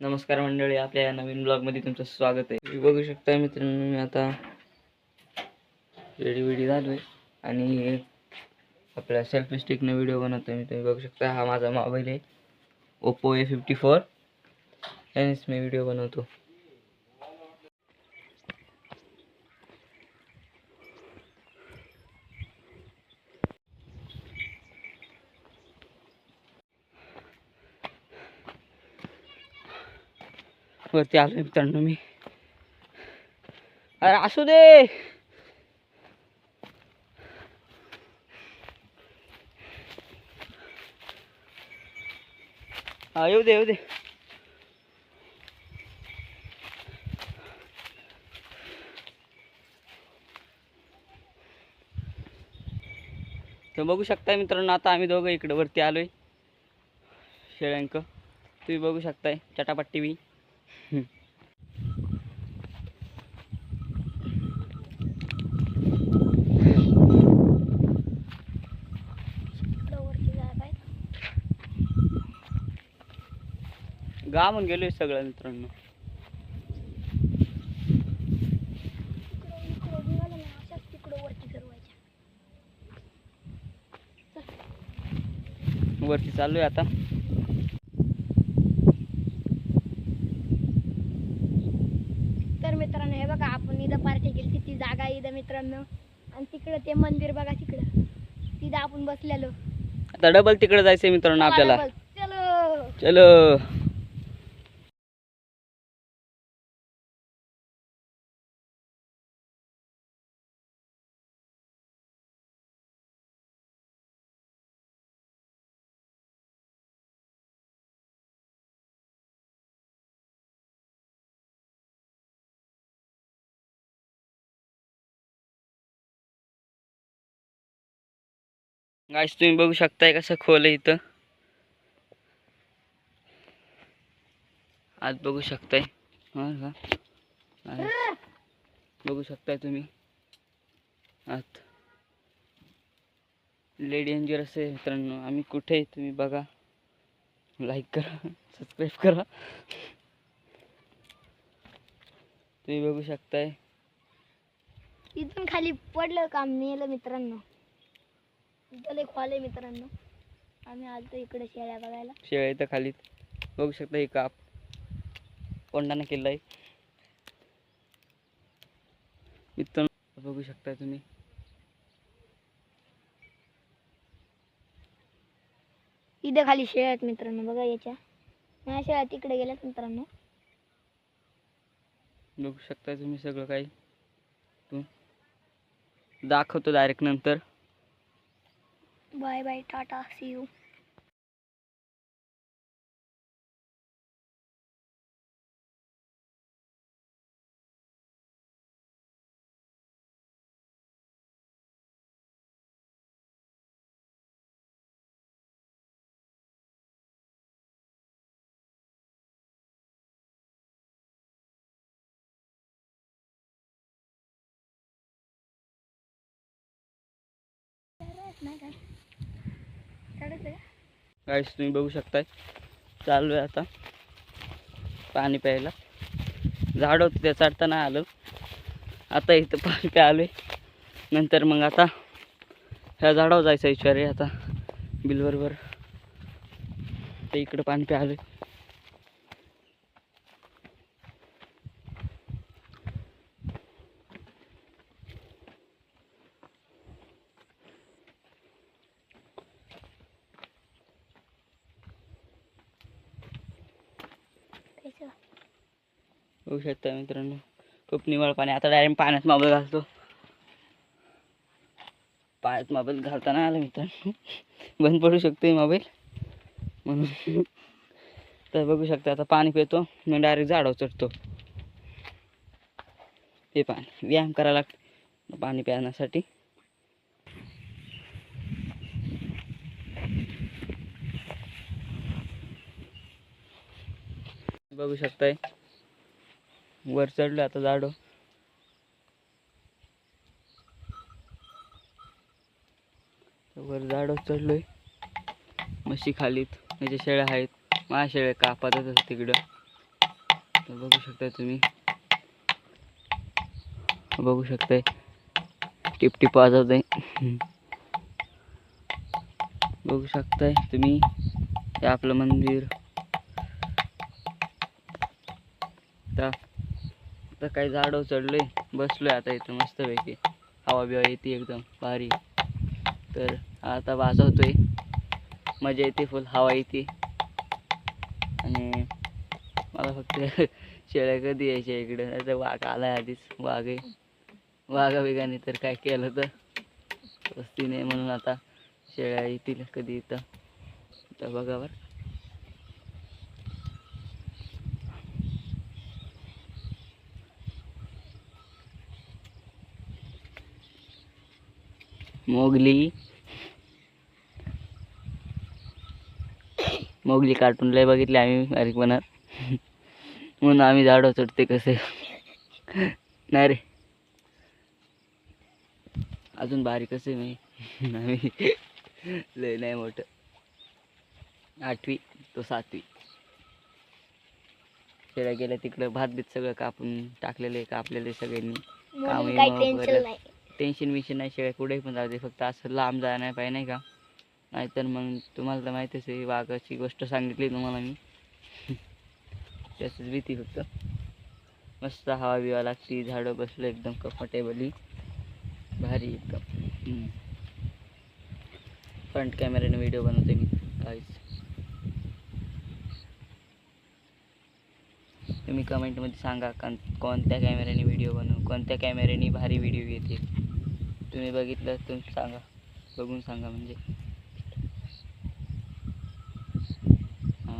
नमस्कार मंडळी आपल्या या नवीन ब्लॉगमध्ये तुमचं स्वागत आहे. मी बघू शकता मित्रांनो मी आता रेडी वेडी झालो आहे आणि आपल्या सेल्फी स्टिकनं व्हिडिओ बनवतो मी. तुम्ही बघू शकता हा माझा मोबाईल आहे. ओप्पो ए फिफ्टी फोर यानेच मी व्हिडिओ बनवतो. वरती आलो मित्रांनो मी. अरे असू दे. हा येऊ दे येऊ दे. तर बघू शकताय मित्रांनो आता आम्ही दोघं इकडं वरती आलोय. शेळ्यांक. तुम्ही बघू शकताय चटापट्टी बी म्हणून गेलोय सगळ्या मित्रांनो. वरती चाललोय आता तर मित्रांनो हे बघा आपण इथं पार्टी केली ती जागा आहे इथं मित्रांनो. आणि तिकडं ते मंदिर बघा तिकडं. तिथं आपण बसलेलो. आता डबल तिकडे जायचंय मित्रांनो आपल्याला. चलो. चलो. गाईस तुम्ही बघू शकताय कसं खोल आहे इथं. आज बघू शकताय. हा का बघू शकताय तुम्ही. आत लेडी एंजर असे मित्रांनो. आम्ही कुठे आहे तुम्ही बघा. लाईक करा सबस्क्राईब करा. तुम्ही बघू शकताय. इथून खाली पडलं काम नेलं मित्रांनो. इथं खोल आहे मित्रांनो. आम्ही आलतो इकडे शेळ्या बघायला. शेळ्या इथं खाली बघू शकता हे काप. कोंडाने केलं आहे मित्रांनो बघू शकता तुम्ही. इथं खाली शेळ्या आहेत मित्रांनो बघा याच्या. या शेळ्या तिकडे गेल्यात मित्रांनो. बघू शकता तुम्ही सगळं काही. तू. दाखवतो डायरेक्ट नंतर. Bye bye tata see you नाही काय चढायचं का? गाईस तुम्ही बघू शकताय. चालू आहे आता. पाणी प्यायला. झाड होतं ते चढताना आलं. आता इथं पाणी प्यायलोय नंतर मग आता ह्या झाडावर जायचा विचार आहे आता बिलवरवर. ते इकडं पाणी प्यायलोय कैचं? बघू शकता मित्रांनो. खूप निवळ पाणी. आता डायरेक्ट पाण्यात माबल घालतो. पाण्यात माबल घालताना आला मित्रांनो. बंद पडू शकतो मोबाईल. म्हणून तर बघू शकता आता पाणी पितो. मग डायरेक्ट झाडावर चढतो. ते पाणी व्यायाम करायला लागतो. पाणी पिण्यासाठी बघू शकताय. वर चढलं आता झाडो. वर झाड चढलोय. म्हशी खालीत माझ्या शेळ्या आहेत. माझ्या शेळ्या कापातच तिकडं. बघू शकताय तुम्ही. बघू शकताय. टिपटीप वाजवत आहे बघू शकताय तुम्ही. हे आपलं मंदिर. आता काही झाडं चढले बसलोय आता इथं मस्तपैकी. हवा बिवा येते एकदम भारी. तर आता वाजवतोय. मजा येते फुल हवा येते. आणि मला फक्त शेळ्या कधी यायच्या इकडं? आता वाघ आलाय आधीच वाघ. आहे वाघा वेगाने तर काय केलं तर. वस्ती नाही म्हणून आता शेळ्या येतील कधी इथं. तर बघा बरं. मोगली. मोगली कार्टून लय बघितले आम्ही बारीकपणात म्हणून आम्ही झाडं चढते कसे. नाही रे. अजून बारीक असे मी. आम्ही लय नाही मोठं. आठवी तो सातवी. गेल्या तिकडं भात बीत सगळं कापून टाकलेले कापलेले सगळ्यांनी. टेन्शन विशन नाही टेन्शन कुठेही पण जाऊ दे फक्त असं लांब जायला नाही पाहिजे नाही का? नाहीतर मग तुम्हाला तर माहितीच आहे वाघाची गोष्ट सांगितली तुम्हाला मी. त्याचीच भीती फक्त. मस्त हवा बिवा लागती झाडं बसलं एकदम कम्फर्टेबली भारी एकदम. फ्रंट कॅमेऱ्याने व्हिडिओ बनवते मी काहीच तुम्ही कमेंटमध्ये सांगा कोणत्या कॅमेऱ्याने व्हिडिओ बनवू कोणत्या कॅमेऱ्याने भारी व्हिडिओ घेतील तुम्ही बघितलं तुम्ही सांगा. बघून सांगा म्हणजे.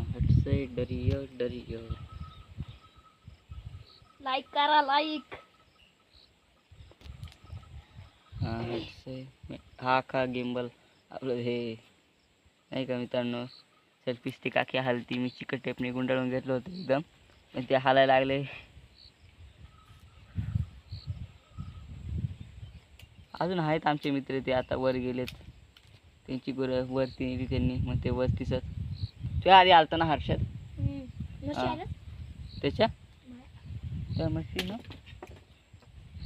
हटसे डरियो डरियो लाईक करा लाईक हां हटसे हा का गिंबल आपलं हे. नाही का मित्रांनो? सेल्फी स्टिक आखी हलती. मी चिकट टेपने गुंडाळून घेतलं होतं एकदम. पण ते हालायला लागले. अजून आहेत आमचे मित्र ते आता वर गेलेत. त्यांची गुरं वरती नेली त्यांनी मग ते वरतीच ते आधी आलता ना हर्षद? हा. त्याच्या? त्या म्हशी ना?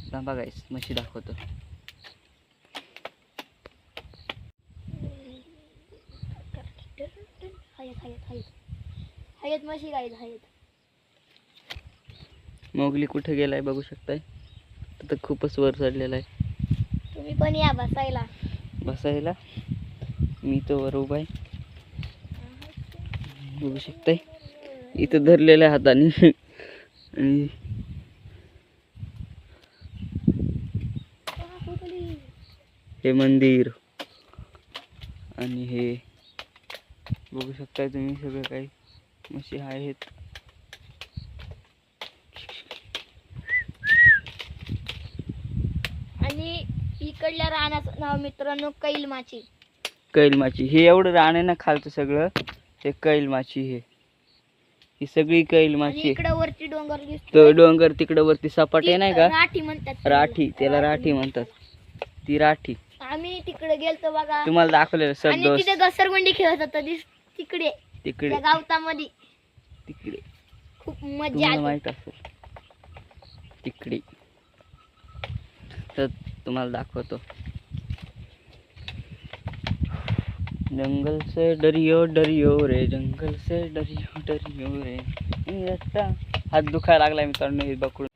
थांबा गाईस म्हशी दाखवतो. हयत हयत हयत. हयत म्हशी गाईत हयत. मोगली कुठे गेलाय बघू शकताय? तर खूपच वर चढलेला आहे. तुम्ही पण या बसायला. बसायला? मी तो वर उभा आहे. बघू शकताय. इथं धरलेल्या हाताने. आणि हे मंदिर. आणि हे बघू शकताय तुम्ही सगळं काही. मशी आहेत आणि इकडल्या रानाचं नाव मित्रांनो कैलमाची कैलमाची हे एवढं रान आहे ना खालचं सगळं? हे कैलमाची हे. ही सगळी आणि कैलमाची आहे. इकडं वरती डोंगर तो दिसतो डोंगर तिकडं वरती सपाट आहे नाही का? राठी म्हणतात राठी. त्याला राठी म्हणतात. ती राठी. आम्ही तिकडे गेलतो बघा. तुम्हाला दाखवलेलं सर आणि दोस्त. तिथे घसरगुंडी खेळत होतो दिस तिकडे. तिकडे. त्या गावतामध्ये. तिकडे. खूप मजा तुम्हाला आली. माहीत असेल. तिकडे. तर तुम्हाला दाखवतो. जंगल से डरियो डरियो रे जंगल से डरियो डरियो रे. हात दुखायला लागलाय मित्रांनो हे बघून.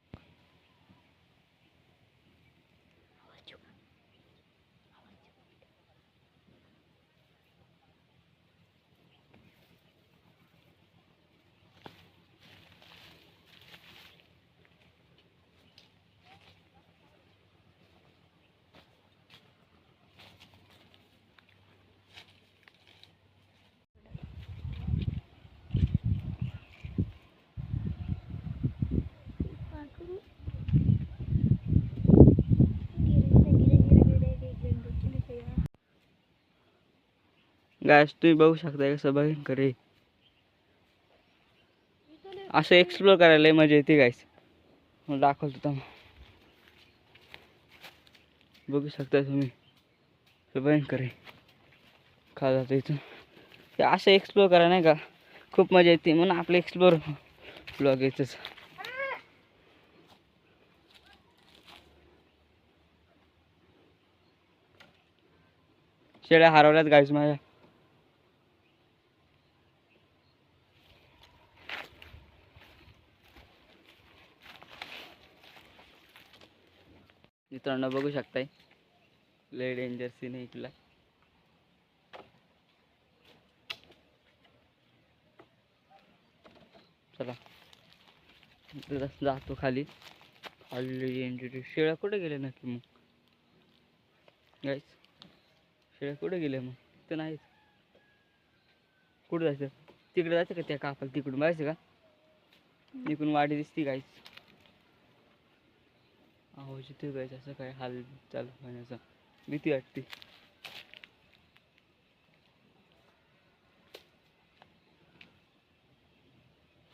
गायस तुम्ही बघू शकता कसं भयंकर करे असं एक्सप्लोर करायला मजा येते गायस दाखवल दाखवतो तुम्हाला. बघू शकता तुम्ही. भयंकर खा जातो इथून. असं एक्सप्लोर करा नाही का? खूप मजा येते. म्हणून आपलं एक्सप्लोर ब्लॉग यायचंच शेळ्या हरवल्यात गाईज माझ्या. मित्रांनो बघू शकताय. लय डेंजर सीन आहे इकडला चला. जातो खाली. खाली शेळ्या कुठे गेल्या नक्की मग? गाईस शेळ्या कुठे गेल्या मग? तिथं नाहीत. कुठं जायचं? तिकडे जायचं का त्या कापाला? तिकडून बघायचं का? इकडून वाडी दिसती गाईस अहो जिथे गायचं असं काय हाल चालू होण्याचा. भीती वाटते.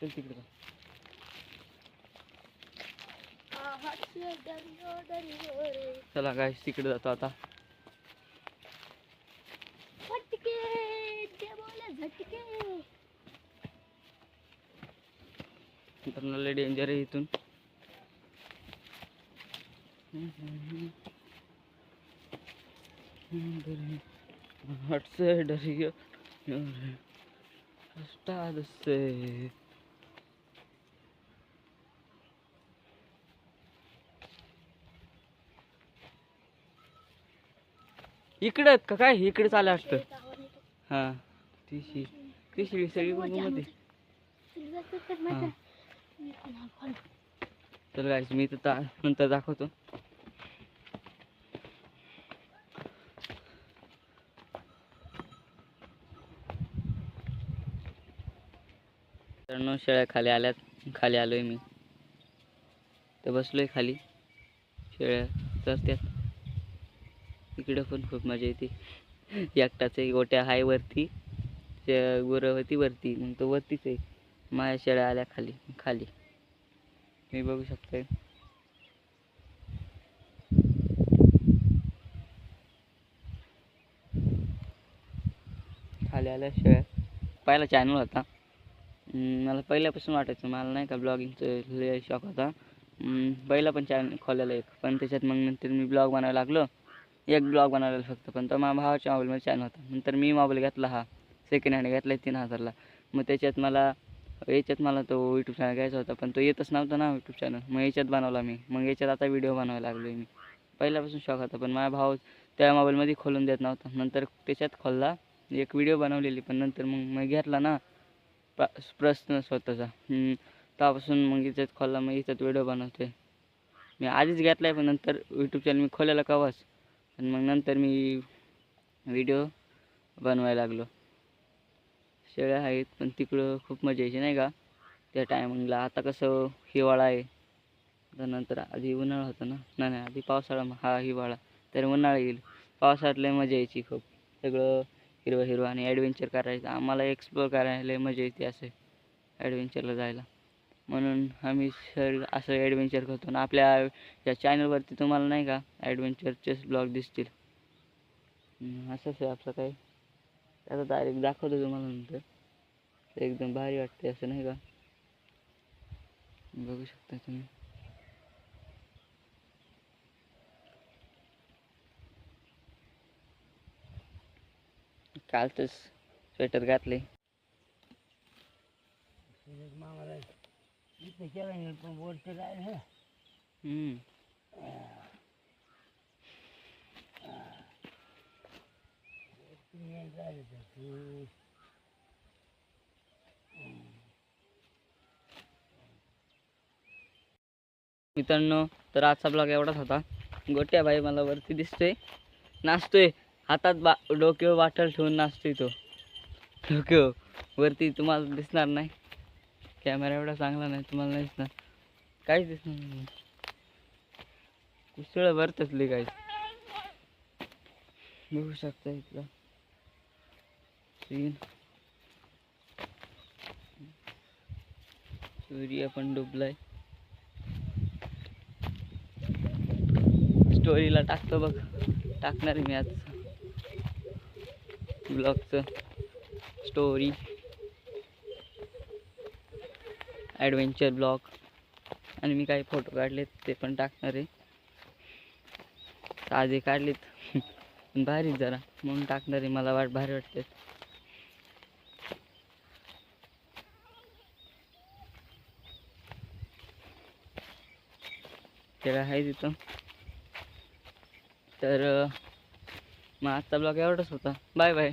चल तिकडे चला गाईस तिकडे जातो आता. डेंजर आहे इथून. से डर उस्ताद से। इकडे आहेत का? काय? इकडे चाललं असतं हा. ती शि ती शिळी सगळी मध्ये. तर गायच मी तर ता- नंतर दाखवतो. मित्रांनो शेळ्या खाली आल्यात. खाली आलो आहे मी. तर बसलो आहे खाली. शेळ्या चरत्यात. इकडं पण खूप मजा येते. एकटाच गोट्या हाय वरती. त्या गुरं होती वरती. मग तो वरतीच आहे. माझ्या शेळ्या आल्या खाली. खाली. मी बघू शकतोय. खाली आल्या शेळ्या. पहिला चॅनल होता. मला पहिल्यापासून वाटायचं मला नाही का ब्लॉगिंगचं लय शॉक होता. पहिला पण चॅनल खोललेला एक पण त्याच्यात मग नंतर मी ब्लॉग बनवायला लागलो. एक ब्लॉग बनवायला फक्त पण तो माझ्या भावाच्या मोबाईलमध्ये चॅनल होता. नंतर मी मोबाईल घेतला हा सेकंड हँड घेतला तीन हजारला. मग त्याच्यात मला याच्यात मला तो यूट्यूब चॅनल घ्यायचा होता पण तो येतच नव्हता ना यूट्यूब चॅनल मग याच्यात बनवला मी. मग याच्यात आता व्हिडिओ बनवायला लागलो मी. पहिल्यापासून शॉक होता पण माझा भाऊ त्या मोबाईलमध्ये खोलून देत नव्हता. नंतर त्याच्यात खोलला एक व्हिडिओ बनवलेली पण नंतर मग मी घेतला ना प्रा प्रश्न स्वतःचा. तेव्हापासून मग इथंच खोलला मग इथंच व्हिडिओ बनवते मी आधीच घेतला आहे पण नंतर यूट्यूब चॅनल मी खोलायला कवाच. आणि मग नंतर मी व्हिडिओ बनवायला लागलो. शेळ्या आहेत पण तिकडं खूप मजा यायची नाही का? त्या टायमिंगला आता कसं हिवाळा आहे. तर नंतर आधी उन्हाळा होता ना? नाही नाही आधी पावसाळा मग हा हिवाळा. तर उन्हाळा येईल. पावसाळ्यात लय मजा यायची खूप. सगळं हिरवं हिरवं आणि ॲडव्हेंचर करायचं. आम्हाला एक्सप्लोअर करायला लय मजा येते असं ॲडव्हेंचरला जायला. म्हणून आम्ही सर असं ॲडव्हेंचर करतो. आणि आपल्या या चॅनलवरती तुम्हाला नाही का ॲडव्हेंचरचेच ब्लॉग दिसतील. असंच आहे आपलं काय? आता डायरेक्ट दाखवतो तुम्हाला नंतर. एकदम भारी वाटते असं नाही का? बघू शकता तुम्ही. कालचंच स्वेटर घातले मित्रांनो तर आजचा ब्लॉग एवढाच होता. गोट्या भाई मला वरती दिसतोय. नाचतोय. हातात बा डोक्यावर बाटल ठेवून नाचतोय तो. डोक्यावर. वरती तुम्हाला दिसणार नाही. कॅमेरा एवढा चांगला नाही तुम्हाला नाही दिसणार. काहीच दिसणार नाही. कुसळ भरत असली काहीच बघू शकता इथला. सीन सूर्य पण डुबलाय. स्टोरीला टाकतो बघ. टाकणार आहे मी आज ब्लॉगचं स्टोरी. Adventure blog. आणि मी काही फोटो काढलेत ते पण टाकणार आहे. ताजे काढलेत. भारी जरा म्हणून टाकणार आहे मला वाट भारी वाटते. त्याला आहे तिथं. तर मग आजचा ब्लॉग एवढाच होता. Bye bye